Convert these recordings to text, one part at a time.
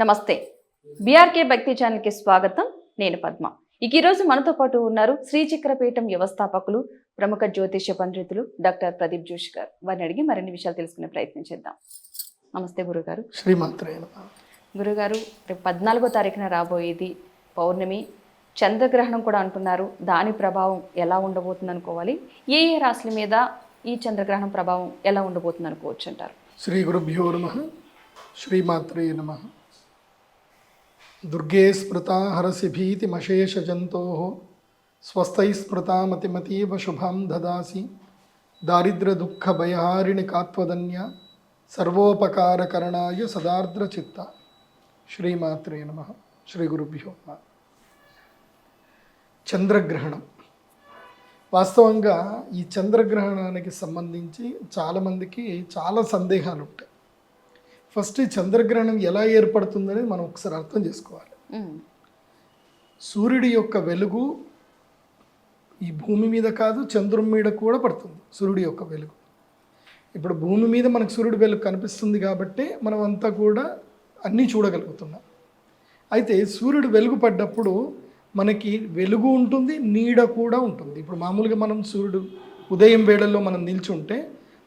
నమస్తే. బీఆర్కే భక్తి ఛానల్కి స్వాగతం. నేను పద్మ. ఇక ఈరోజు మనతో పాటు ఉన్నారు శ్రీచక్రపీఠం వ్యవస్థాపకులు ప్రముఖ జ్యోతిష్య పండితులు డాక్టర్ ప్రదీప్ జోషి గారు. వారిని అడిగి మరిన్ని విషయాలు తెలుసుకునే ప్రయత్నం చేద్దాం. నమస్తే గురుగారు. గురుగారు రేపు పద్నాలుగో తారీఖున రాబోయేది పౌర్ణమి. చంద్రగ్రహణం కూడా అంటున్నారు. దాని ప్రభావం ఎలా ఉండబోతుంది అనుకోవాలి ఏ ఏ రాశుల మీద ఈ చంద్రగ్రహణం ప్రభావం ఎలా ఉండబోతుంది అనుకోవచ్చు అంటారు. శ్రీ గురుభ్యో నమ. శ్రీమాత్రే నమ. దుర్గే స్మృతా హరసి భీతిమశేష జంతో. స్వస్థై స్మృతా మతిమతీవ శుభాం దదాసి. దారిద్ర దుఃఖ భయహారిణి కాత్వదన్య. సర్వోపకారకరణాయ సదార్ద్ర చిత్త. శ్రీమాత్రే నమ. శ్రీ గురుభ్యో చంద్రగ్రహణం. వాస్తవంగా ఈ చంద్రగ్రహణానికి సంబంధించి చాలామందికి చాలా సందేహాలు ఉంటాయి ఫస్ట్ చంద్రగ్రహణం ఎలా ఏర్పడుతుందని మనం ఒకసారి అర్థం చేసుకోవాలి. సూర్యుడి యొక్క వెలుగు ఈ భూమి మీద కాదు చంద్రుని మీద కూడా పడుతుంది సూర్యుడి యొక్క వెలుగు. ఇప్పుడు భూమి మీద మనకు సూర్యుడి వెలుగు కనిపిస్తుంది కాబట్టి మనం అంతా కూడా అన్నీ చూడగలుగుతున్నాం. అయితే సూర్యుడు వెలుగు పడ్డప్పుడు మనకి వెలుగు ఉంటుంది నీడ కూడా ఉంటుంది. ఇప్పుడు మామూలుగా మనం సూర్యుడు ఉదయం వేళల్లో మనం నిల్చుంటే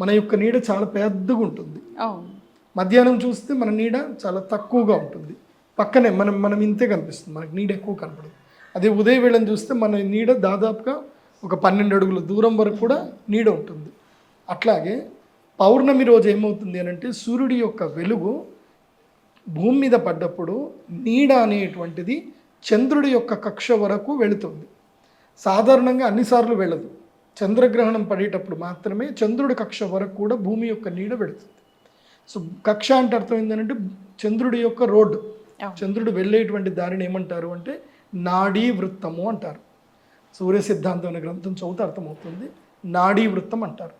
మన యొక్క నీడ చాలా పెద్దగా ఉంటుంది. అవును. మధ్యాహ్నం చూస్తే మన నీడ చాలా తక్కువగా ఉంటుంది. పక్కనే మనం మనం ఇంతే కనిపిస్తుంది. మనకి నీడ ఎక్కువ కనపడదు. అదే ఉదయ వేళను చూస్తే మన నీడ దాదాపుగా ఒక పన్నెండు అడుగుల దూరం వరకు కూడా నీడ ఉంటుంది. అట్లాగే పౌర్ణమి రోజు ఏమవుతుంది అని అంటే సూర్యుడి యొక్క వెలుగు భూమి మీద పడ్డప్పుడు నీడ అనేటువంటిది చంద్రుడి యొక్క కక్ష వరకు వెళుతుంది. సాధారణంగా అన్నిసార్లు వెళ్ళదు. చంద్రగ్రహణం పడేటప్పుడు మాత్రమే చంద్రుడి కక్ష వరకు కూడా భూమి యొక్క నీడ వెళుతుంది. సో కక్ష అంటే అర్థం ఏంటంటే చంద్రుడి యొక్క రోడ్డు. చంద్రుడు వెళ్ళేటువంటి దారిని ఏమంటారు అంటే నాడీ వృత్తము అంటారు. సూర్య సిద్ధాంతం అనే గ్రంథం చదివితే అర్థమవుతుంది. నాడీ వృత్తం అంటారు.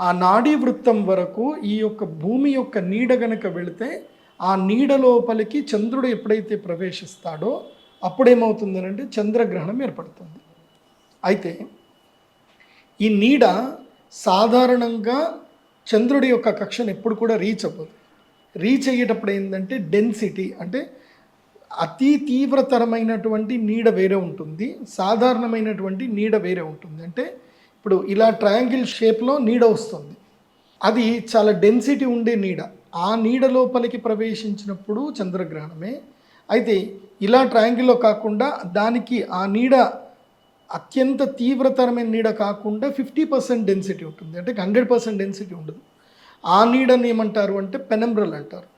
ఆ నాడీ వృత్తం వరకు ఈ యొక్క భూమి యొక్క నీడ గనక వెళితే ఆ నీడ లోపలికి చంద్రుడు ఎప్పుడైతే ప్రవేశిస్తాడో అప్పుడేమవుతుంది అంటే చంద్రగ్రహణం ఏర్పడుతుంది. అయితే ఈ నీడ సాధారణంగా చంద్రుడి యొక్క కక్షను ఎప్పుడు కూడా రీచ్ అవ్వదు. రీచ్ అయ్యేటప్పుడు ఏంటంటే డెన్సిటీ అంటే అతి తీవ్రతరమైనటువంటి నీడ వేరే ఉంటుంది సాధారణమైనటువంటి నీడ వేరే ఉంటుంది. అంటే ఇప్పుడు ఇలా ట్రయాంగిల్ షేప్లో నీడ వస్తుంది. అది చాలా డెన్సిటీ ఉండే నీడ. ఆ నీడ లోపలికి ప్రవేశించినప్పుడు చంద్రగ్రహణమే. అయితే ఇలా ట్రయాంగిల్లో కాకుండా దానికి ఆ నీడ అత్యంత తీవ్రతరమైన నీడ కాకుండా ఫిఫ్టీ పర్సెంట్ డెన్సిటీ ఉంటుంది. అంటే హండ్రెడ్ పర్సెంట్ డెన్సిటీ ఉండదు. ఆ నీడని ఏమంటారు అంటే పెనంబ్రల్ అంటారు.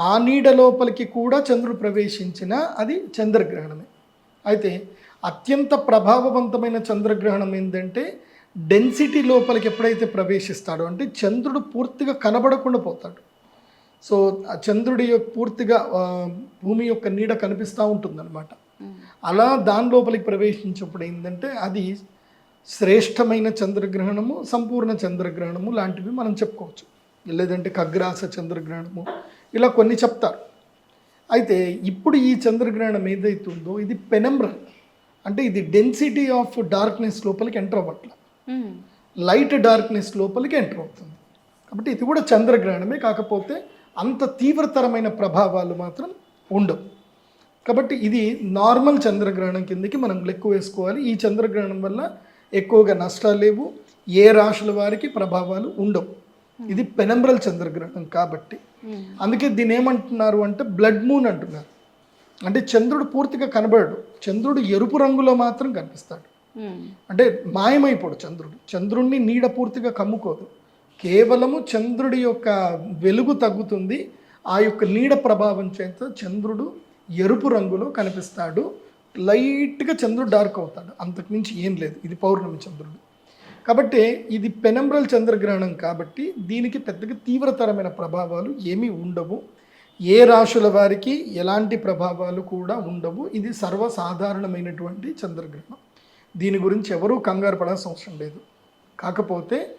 ఆ నీడ లోపలికి కూడా చంద్రుడు ప్రవేశించిన అది చంద్రగ్రహణమే. అయితే అత్యంత ప్రభావవంతమైన చంద్రగ్రహణం ఏంటంటే డెన్సిటీ లోపలికి ఎప్పుడైతే ప్రవేశిస్తాడో అంటే చంద్రుడు పూర్తిగా కనబడకుండా పోతాడు. సో చంద్రుడి యొక్క పూర్తిగా భూమి యొక్క నీడ కనిపిస్తూ ఉంటుందన్నమాట. అలా దాని లోపలికి ప్రవేశించినప్పుడు ఏంటంటే అది శ్రేష్టమైన చంద్రగ్రహణము సంపూర్ణ చంద్రగ్రహణము లాంటివి మనం చెప్పుకోవచ్చు. లేదంటే ఖగ్రాస చంద్రగ్రహణము ఇలా కొన్ని చెప్తారు. అయితే ఇప్పుడు ఈ చంద్రగ్రహణం ఏదైతుందో ఇది పెనంబ్రల్ అంటే ఇది డెన్సిటీ ఆఫ్ డార్క్నెస్ లోపలికి ఎంటర్ అవ్వట్ల. లైట్ డార్క్నెస్ లోపలికి ఎంటర్ అవుతుంది. కాబట్టి ఇది కూడా చంద్రగ్రహణమే కాకపోతే అంత తీవ్రతరమైన ప్రభావాలు మాత్రం ఉండవు. కాబట్టి ఇది నార్మల్ చంద్రగ్రహణం కిందకి మనం లెక్క వేసుకోవాలి. ఈ చంద్రగ్రహణం వల్ల ఎక్కువగా నష్టాలు లేవు. ఏ రాశుల వారికి ప్రభావాలు ఉండవు. ఇది పెనంబ్రల్ చంద్రగ్రహణం కాబట్టి. ఉమ్, అందుకే దీని ఏమంటున్నారు అంటే బ్లడ్ మూన్ అంటున్నారు. అంటే చంద్రుడు పూర్తిగా కనబడడు. చంద్రుడు ఎరుపు రంగులో మాత్రం కనిపిస్తాడు. ఉమ్, అంటే మాయమైపోడు చంద్రుడు. చంద్రుణ్ణి నీడ పూర్తిగా కమ్ముకోదు. కేవలము చంద్రుడి యొక్క వెలుగు తగ్గుతుంది. ఆ యొక్క నీడ ప్రభావం చేత చంద్రుడు ఎరుపు రంగులో కనిపిస్తాడు. లైట్గా చంద్రుడు డార్క్ అవుతాడు. అంతకుమించి ఏం లేదు. ఇది పౌర్ణమి చంద్రుడు. కాబట్టి ఇది పెనంబ్రల్ చంద్రగ్రహణం కాబట్టి దీనికి పెద్దగా తీవ్రతరమైన ప్రభావాలు ఏమీ ఉండవు. ఏ రాశుల వారికి ఎలాంటి ప్రభావాలు కూడా ఉండవు. ఇది సర్వసాధారణమైనటువంటి చంద్రగ్రహణం. దీని గురించి ఎవరూ కంగారు పడాల్సిన అవసరం లేదు. కాకపోతే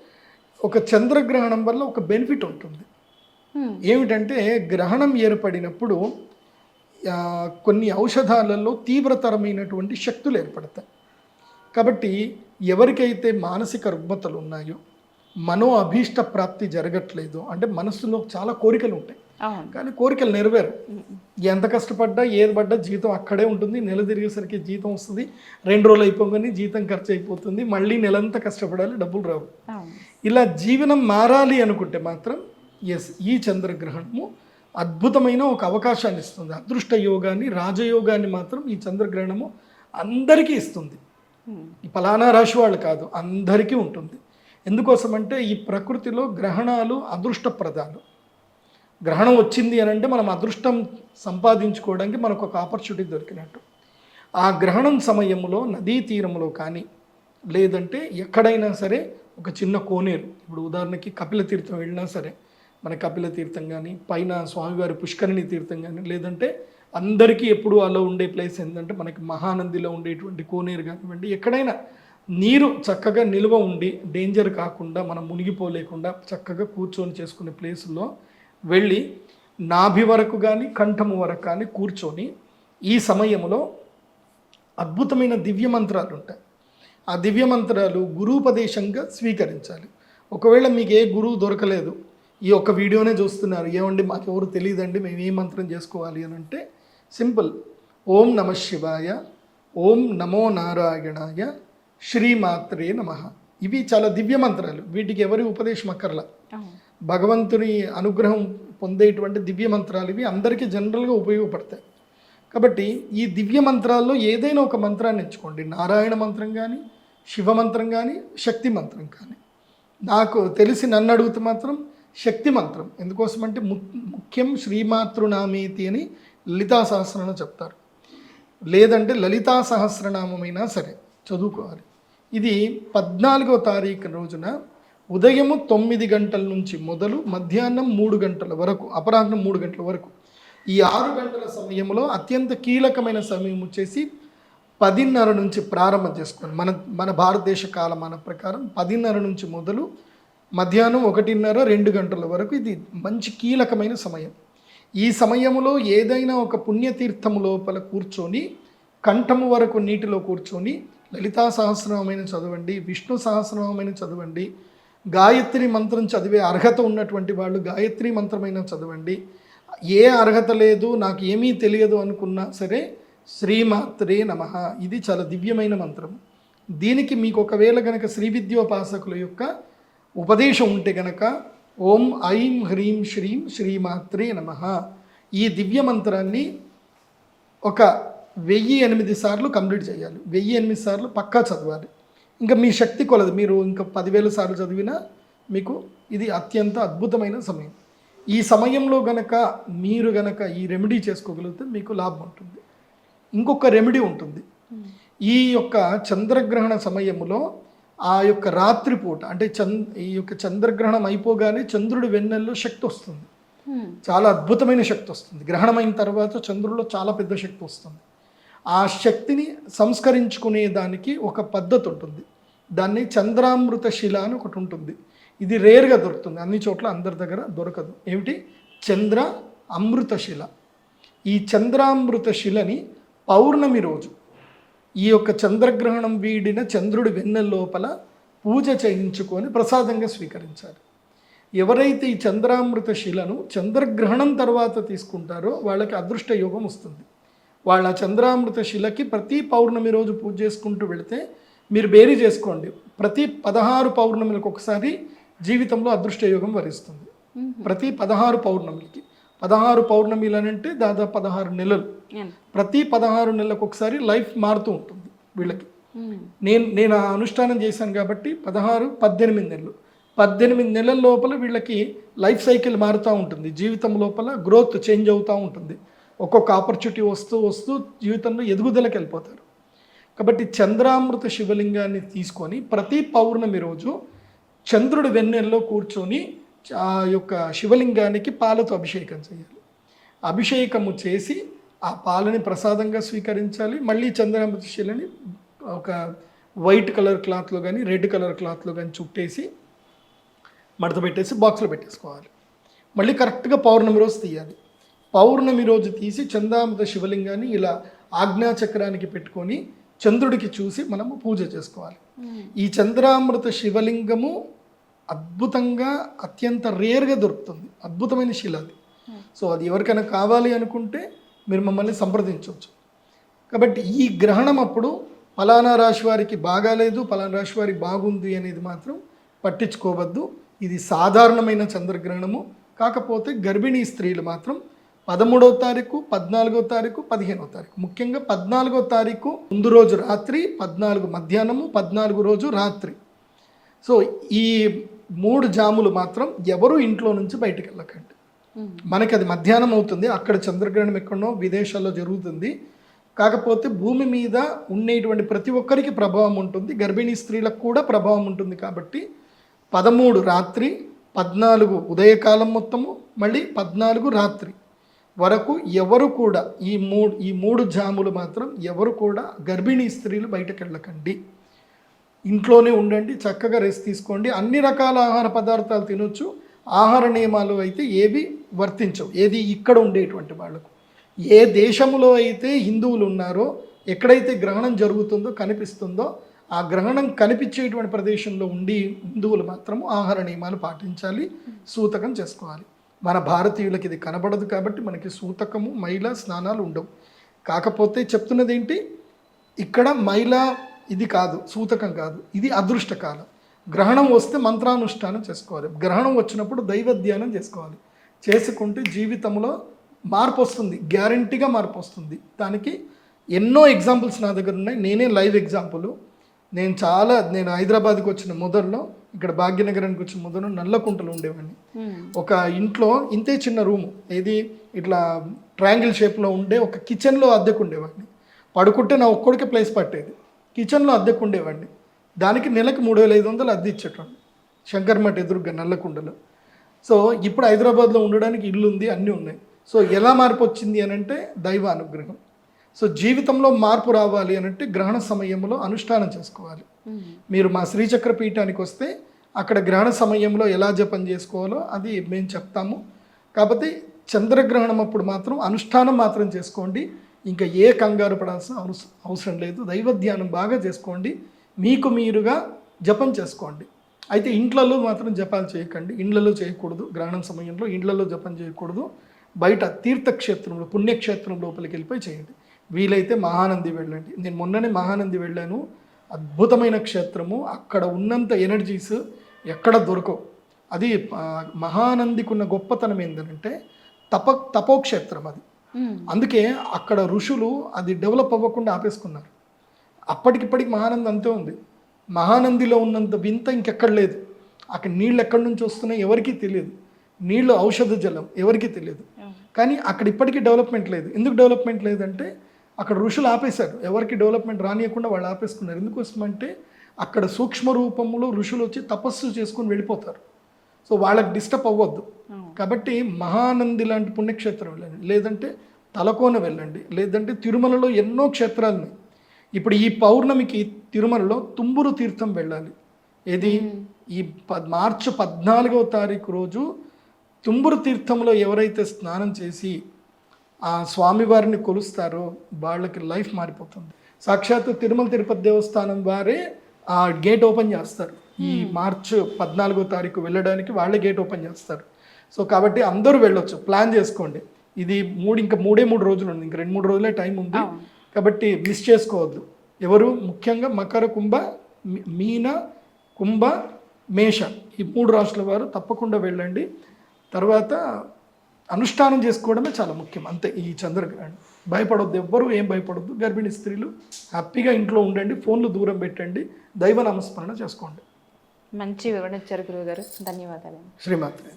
ఒక చంద్రగ్రహణం వల్ల ఒక బెనిఫిట్ ఉంటుంది. ఏమిటంటే గ్రహణం ఏర్పడినప్పుడు కొన్ని ఔషధాలలో తీవ్రతరమైనటువంటి శక్తులు ఏర్పడతాయి. కాబట్టి ఎవరికైతే మానసిక రుగ్మతలు ఉన్నాయో మనో అభీష్ట ప్రాప్తి జరగట్లేదు అంటే మనసులో చాలా కోరికలు ఉంటాయి. కానీ కోరికలు నెరవేరు. ఎంత కష్టపడ్డా ఏది పడ్డా జీతం అక్కడే ఉంటుంది నెల తిరిగేసరికి జీతం వస్తుంది రెండు రోజులు అయిపోగానే జీతం ఖర్చు అయిపోతుంది మళ్ళీ నెలంతా కష్టపడాలి డబ్బులు రావు. ఇలా జీవనం మారాలి అనుకుంటే మాత్రం ఎస్ ఈ చంద్రగ్రహణము అద్భుతమైన ఒక అవకాశాన్ని ఇస్తుంది. అదృష్ట యోగాన్ని రాజయోగాన్ని మాత్రం ఈ చంద్రగ్రహణము అందరికీ ఇస్తుంది. ఈ ఫలానా రాశి వాళ్ళు కాదు అందరికీ ఉంటుంది. ఎందుకోసమంటే ఈ ప్రకృతిలో గ్రహణాలు అదృష్టప్రదాలు. గ్రహణం వచ్చింది అని అంటే మనం అదృష్టం సంపాదించుకోవడానికి మనకు ఒక ఆపర్చునిటీ దొరికినట్టు. ఆ గ్రహణం సమయంలో నదీ తీరంలో కానీ లేదంటే ఎక్కడైనా సరే ఒక చిన్న కోనేరు. ఇప్పుడు ఉదాహరణకి కపిల తీర్థం వెళ్ళినా సరే మన కపిల తీర్థం కానీ పైన స్వామివారి పుష్కరిణి తీర్థం కానీ లేదంటే అందరికీ ఎప్పుడు అలా ఉండే ప్లేస్ ఏంటంటే మనకి మహానందిలో ఉండేటువంటి కోనేరు కానివ్వండి ఎక్కడైనా నీరు చక్కగా నిల్వ ఉండి డేంజర్ కాకుండా మనం మునిగిపోలేకుండా చక్కగా కూర్చొని చేసుకునే ప్లేసుల్లో వెళ్ళి నాభి వరకు కానీ కంఠము వరకు కానీ కూర్చొని ఈ సమయంలో అద్భుతమైన దివ్య మంత్రాలు ఉంటాయి. ఆ దివ్య మంత్రాలు గురూపదేశంగా స్వీకరించాలి. ఒకవేళ మీకు ఏ గురువు దొరకలేదు ఈ ఒక్క వీడియోనే చూస్తున్నారు. ఏమండి? మాకు ఎవరు తెలియదండి మేము ఏ మంత్రం చేసుకోవాలి అని అంటే సింపుల్. ఓం నమ శివాయ ఓం నమో నారాయణాయ శ్రీమాత్రే నమ. ఇవి చాలా దివ్య మంత్రాలు. వీటికి ఎవరి ఉపదేశం అక్కర్లా. భగవంతుని అనుగ్రహం పొందేటువంటి దివ్య మంత్రాలు ఇవి అందరికీ జనరల్గా ఉపయోగపడతాయి. కాబట్టి ఈ దివ్య మంత్రాల్లో ఏదైనా ఒక మంత్రాన్ని ఎంచుకోండి. నారాయణ మంత్రం కానీ శివ మంత్రం కానీ శక్తి మంత్రం కానీ. నాకు తెలిసి నన్ను అడిగితే మాత్రం శక్తి మంత్రం. ఎందుకోసమంటే ము ముఖ్యం శ్రీమాతృనామేతి అని లలితా సహస్రనామం చెప్తారు. లేదంటే లలితా సహస్రనామైనా సరే చదువుకోవాలి. ఇది పద్నాలుగో తారీఖు రోజున ఉదయము తొమ్మిది గంటల నుంచి మొదలు మధ్యాహ్నం మూడు గంటల వరకు అపరాహ్నం మూడు గంటల వరకు. ఈ ఆరు గంటల సమయంలో అత్యంత కీలకమైన సమయం వచ్చేసి పదిన్నర నుంచి ప్రారంభం చేసుకోండి. మన మన భారతదేశ కాలమాన ప్రకారం పదిన్నర నుంచి మొదలు మధ్యాహ్నం ఒకటిన్నర రెండు గంటల వరకు ఇది మంచి కీలకమైన సమయం. ఈ సమయంలో ఏదైనా ఒక పుణ్యతీర్థము లోపల కూర్చొని కంఠము వరకు నీటిలో కూర్చొని లలితా సహస్రనామైన చదవండి విష్ణు సహస్రనామైన చదవండి గాయత్రి మంత్రం చదివే అర్హత ఉన్నటువంటి వాళ్ళు గాయత్రి మంత్రమైన చదవండి. ఏ అర్హత లేదు నాకు ఏమీ తెలియదు అనుకున్నా సరే శ్రీమాత్రే నమ. ఇది చాలా దివ్యమైన మంత్రం దీనికి మీకు ఒకవేళ గనక శ్రీ విద్యోపాసకుల యొక్క ఉపదేశం ఉంటే గనక ఓం ఐం హ్రీం శ్రీం శ్రీమాత్రే నమ. ఈ దివ్య మంత్రాన్ని ఒక వెయ్యి ఎనిమిది సార్లు కంప్లీట్ చేయాలి. వెయ్యి ఎనిమిది సార్లు పక్కా చదవాలి. ఇంకా మీ శక్తి కొలది. మీరు ఇంకా పదివేల సార్లు చదివినా మీకు ఇది అత్యంత అద్భుతమైన సమయం. ఈ సమయంలో గనక మీరు గనక ఈ రెమెడీ చేసుకోగలిగితే మీకు లాభం ఉంటుంది. ఇంకొక రెమెడీ ఉంటుంది. ఈ యొక్క చంద్రగ్రహణ సమయంలో ఆ యొక్క రాత్రిపూట అంటే చంద్ ఈ యొక్క చంద్రగ్రహణం అయిపోగానే చంద్రుడి వెన్నెల్లో శక్తి వస్తుంది. చాలా అద్భుతమైన శక్తి వస్తుంది. గ్రహణం అయిన తర్వాత చంద్రుడిలో చాలా పెద్ద శక్తి వస్తుంది. ఆ శక్తిని సంస్కరించుకునే దానికి ఒక పద్ధతి ఉంటుంది. దాన్ని చంద్రామృత శిల అని ఒకటి ఉంటుంది. ఇది రేర్గా దొరుకుతుంది. అన్ని చోట్ల అందరి దగ్గర దొరకదు. ఏమిటి? చంద్ర అమృత శిల. ఈ చంద్రామృత శిలని పౌర్ణమి రోజు ఈ యొక్క చంద్రగ్రహణం వీడిన చంద్రుడి వెన్నెల లోపల పూజ చేయించుకొని ప్రసాదంగా స్వీకరించాలి. ఎవరైతే ఈ చంద్రామృత శిలను చంద్రగ్రహణం తర్వాత తీసుకుంటారో వాళ్ళకి అదృష్ట యోగం వస్తుంది. వాళ్ళ చంద్రామృత శిలకి ప్రతి పౌర్ణమి రోజు పూజ చేసుకుంటూ వెళితే మీరు బేరీ చేసుకోండి. ప్రతి పదహారు పౌర్ణమిలకు ఒకసారి జీవితంలో అదృష్ట యోగం వరిస్తుంది. ప్రతి పదహారు పౌర్ణమిలకి. పదహారు పౌర్ణమిలు అని అంటే దాదాపు పదహారు నెలలు. ప్రతి పదహారు నెలలకు ఒకసారి లైఫ్ మారుతూ ఉంటుంది వీళ్ళకి. నేను నేను ఆ అనుష్ఠానం చేశాను కాబట్టి పదహారు పద్దెనిమిది నెలలు. పద్దెనిమిది నెలల లోపల వీళ్ళకి లైఫ్ సైకిల్ మారుతూ ఉంటుంది. జీవితం లోపల గ్రోత్ చేంజ్ అవుతూ ఉంటుంది. ఒక్కొక్క ఆపర్చునిటీ వస్తూ వస్తూ జీవితంలో ఎదుగుదలకు వెళ్ళిపోతారు. కాబట్టి చంద్రామృత శివలింగాన్ని తీసుకొని ప్రతి పౌర్ణమి రోజు చంద్రుడి వెన్నెల్లో కూర్చొని ఆ యొక్క శివలింగానికి పాలతో అభిషేకం చేయాలి. అభిషేకము చేసి ఆ పాలని ప్రసాదంగా స్వీకరించాలి. మళ్ళీ చంద్రామృత శిలని ఒక వైట్ కలర్ క్లాత్లో కానీ రెడ్ కలర్ క్లాత్లో కానీ చుట్టేసి మడత పెట్టేసి బాక్స్లో పెట్టేసుకోవాలి. మళ్ళీ కరెక్ట్గా పౌర్ణమి రోజు తీయాలి. పౌర్ణమి రోజు తీసి చందామృత శివలింగాన్ని ఇలా ఆజ్ఞాచక్రానికి పెట్టుకొని చంద్రుడికి చూసి మనము పూజ చేసుకోవాలి. ఈ చంద్రామృత శివలింగము అద్భుతంగా అత్యంత రేర్గా దొరుకుతుంది. అద్భుతమైన శిల అది. సో అది ఎవరికైనా కావాలి అనుకుంటే మీరు మమ్మల్ని సంప్రదించవచ్చు. కాబట్టి ఈ గ్రహణం అప్పుడు ఫలానా రాశి వారికి బాగాలేదు ఫలానా రాశి వారికి బాగుంది అనేది మాత్రం పట్టించుకోవద్దు. ఇది సాధారణమైన చంద్రగ్రహణము. కాకపోతే గర్భిణీ స్త్రీలు మాత్రం పదమూడవ తారీఖు పద్నాలుగో తారీఖు పదిహేనవ తారీఖు. ముఖ్యంగా పద్నాలుగో తారీఖు ముందు రోజు రాత్రి పద్నాలుగు మధ్యాహ్నము పద్నాలుగు రోజు రాత్రి. సో ఈ మూడు జాములు మాత్రం ఎవరు ఇంట్లో నుంచి బయటికి వెళ్ళకండి. మనకి అది మధ్యాహ్నం అవుతుంది అక్కడ చంద్రగ్రహణం ఎక్కడో విదేశాల్లో జరుగుతుంది. కాకపోతే భూమి మీద ఉండేటువంటి ప్రతి ఒక్కరికి ప్రభావం ఉంటుంది గర్భిణీ స్త్రీలకు కూడా ప్రభావం ఉంటుంది కాబట్టి పదమూడు రాత్రి పద్నాలుగు ఉదయకాలం మొత్తము మళ్ళీ పద్నాలుగు రాత్రి వరకు ఎవరు కూడా ఈ మూడు ఈ మూడు జాములు మాత్రం ఎవరు కూడా గర్భిణీ స్త్రీలు బయటకు వెళ్ళకండి. ఇంట్లోనే ఉండండి చక్కగా రెస్ట్ తీసుకోండి. అన్ని రకాల ఆహార పదార్థాలు తినొచ్చు. ఆహార నియమాలు అయితే ఏవి వర్తించవు. ఏది ఇక్కడ ఉండేటువంటి వాళ్ళకు. ఏ దేశంలో అయితే హిందువులు ఉన్నారో ఎక్కడైతే గ్రహణం జరుగుతుందో కనిపిస్తుందో ఆ గ్రహణం కనిపించేటువంటి ప్రదేశంలో ఉండి హిందువులు మాత్రము ఆహార నియమాలు పాటించాలి సూతకం చేసుకోవాలి. మన భారతీయులకి ఇది కనబడదు కాబట్టి మనకి సూతకము మైల స్నానాలు ఉండవు. కాకపోతే చెప్తున్నది ఏంటి ఇక్కడ మైల ఇది కాదు సూతకం కాదు ఇది అదృష్టకాలం. గ్రహణం వస్తే మంత్రానుష్ఠానం చేసుకోవాలి. గ్రహణం వచ్చినప్పుడు దైవ ధ్యానం చేసుకోవాలి. చేసుకుంటే జీవితంలో మార్పు వస్తుంది గ్యారంటీగా మార్పు వస్తుంది. దానికి ఎన్నో ఎగ్జాంపుల్స్ నా దగ్గర ఉన్నాయి. నేనే లైవ్ ఎగ్జాంపుల్. నేను చాలా నేను హైదరాబాద్కి వచ్చిన మొదల్లో ఇక్కడ భాగ్యనగరానికి వచ్చిన మొదలు నల్లకుంటలు ఉండేవాడిని. ఒక ఇంట్లో ఇంతే చిన్న రూము ఏది ఇట్లా ట్రయాంగిల్ షేప్లో ఉండే ఒక కిచెన్లో అద్దెకు ఉండేవాడిని. పడుకుంటే నా ఒక్కడికే ప్లేస్ పట్టేది. కిచెన్లో అద్దెకు ఉండేవాడిని దానికి నెలకు మూడు వేల ఐదు వందలు అద్దె ఇచ్చేటవాడిని శంకర్మఠ ఎదురుగా నల్లకుండలో. సో ఇప్పుడు హైదరాబాద్లో ఉండడానికి ఇల్లు ఉంది అన్నీ ఉన్నాయి. సో ఎలా మార్పు వచ్చింది అని అంటే దైవ అనుగ్రహం సో జీవితంలో మార్పు రావాలి అని అంటే గ్రహణ సమయంలో అనుష్ఠానం చేసుకోవాలి. మీరు మా శ్రీచక్ర పీఠానికి వస్తే అక్కడ గ్రహణ సమయంలో ఎలా జపం చేసుకోవాలో అది మేము చెప్తాము. కాకపోతే చంద్రగ్రహణం అప్పుడు మాత్రం అనుష్ఠానం మాత్రం చేసుకోండి. ఇంకా ఏ కంగారు పడాల్సిన అవస- అవసరం లేదు. దైవ ధ్యానం బాగా చేసుకోండి. మీకు మీరుగా జపం చేసుకోండి. అయితే ఇంట్లలో మాత్రం జపాలు చేయకండి. ఇండ్లలో చేయకూడదు. గ్రహణం సమయంలో ఇండ్లలో జపం చేయకూడదు. బయట తీర్థక్షేత్రంలో పుణ్యక్షేత్రం లోపలికి వెళ్ళిపోయి చేయండి. వీలైతే మహానంది వెళ్ళండి. నేను మొన్ననే మహానంది వెళ్ళాను. అద్భుతమైన క్షేత్రము. అక్కడ ఉన్నంత ఎనర్జీస్ ఎక్కడ దొరకవు. అది మహానందికున్న గొప్పతనం ఏంటంటే తప తపోక్షేత్రం అది. అందుకే అక్కడ ఋషులు అది డెవలప్ అవ్వకుండా ఆపేసుకున్నారు. అప్పటికిప్పటికి మహానంది అంతే ఉంది. మహానందిలో ఉన్నంత వింత ఇంకెక్కడ లేదు. అక్కడ నీళ్ళు ఎక్కడి నుంచి వస్తున్నాయి ఎవరికీ తెలియదు. నీళ్ళు ఔషధ జలం ఎవరికీ తెలియదు. కానీ అక్కడ ఇప్పటికీ డెవలప్మెంట్ లేదు. ఎందుకు డెవలప్మెంట్ లేదంటే అక్కడ ఋషులు ఆపేశారు. ఎవరికి డెవలప్మెంట్ రానియకుండా వాళ్ళు ఆపేసుకున్నారు. ఎందుకోసమంటే అక్కడ సూక్ష్మ రూపంలో ఋషులు వచ్చి తపస్సు చేసుకొని వెళ్ళిపోతారు. సో వాళ్ళకి డిస్టర్బ్ అవ్వద్దు. కాబట్టి మహానంది లాంటి పుణ్యక్షేత్రం వెళ్ళండి. లేదంటే తలకోన వెళ్ళండి. లేదంటే తిరుమలలో ఎన్నో క్షేత్రాలు ఉన్నాయి ఇప్పుడు ఈ పౌర్ణమికి తిరుమలలో తుంబురు తీర్థం వెళ్ళాలి. ఏది? ఈ మార్చి పద్నాలుగవ తారీఖు రోజు తుంబురు తీర్థంలో ఎవరైతే స్నానం చేసి ఆ స్వామివారిని కొలుస్తారో వాళ్ళకి లైఫ్ మారిపోతుంది. సాక్షాత్తు తిరుమల తిరుపతి దేవస్థానం వారే ఆ గేట్ ఓపెన్ చేస్తారు. ఈ మార్చ్ పద్నాలుగో తారీఖు వెళ్ళడానికి వాళ్ళే గేట్ ఓపెన్ చేస్తారు. సో కాబట్టి అందరూ వెళ్ళొచ్చు. ప్లాన్ చేసుకోండి. ఇది మూడు ఇంకా మూడే మూడు రోజులు ఉంది. ఇంకా రెండు మూడు రోజులే టైం ఉంది. కాబట్టి మిస్ చేసుకోవద్దు. ఎవరు? ముఖ్యంగా మకర కుంభ మీన కుంభ మేష. ఈ మూడు రాష్ట్రాల వారు తప్పకుండా వెళ్ళండి. తర్వాత అనుష్ఠానం చేసుకోవడమే చాలా ముఖ్యం. అంతే. ఈ చంద్రగ్రహణం. భయపడొద్దు. ఎవ్వరూ ఏం భయపడొద్దు. గర్భిణీ స్త్రీలు హ్యాపీగా ఇంట్లో ఉండండి. ఫోన్లు దూరం పెట్టండి. దైవ నామస్మరణ చేసుకోండి. మంచి వివరణ ఇచ్చారు గురువు గారు ధన్యవాదాలు. శ్రీమాత్రే.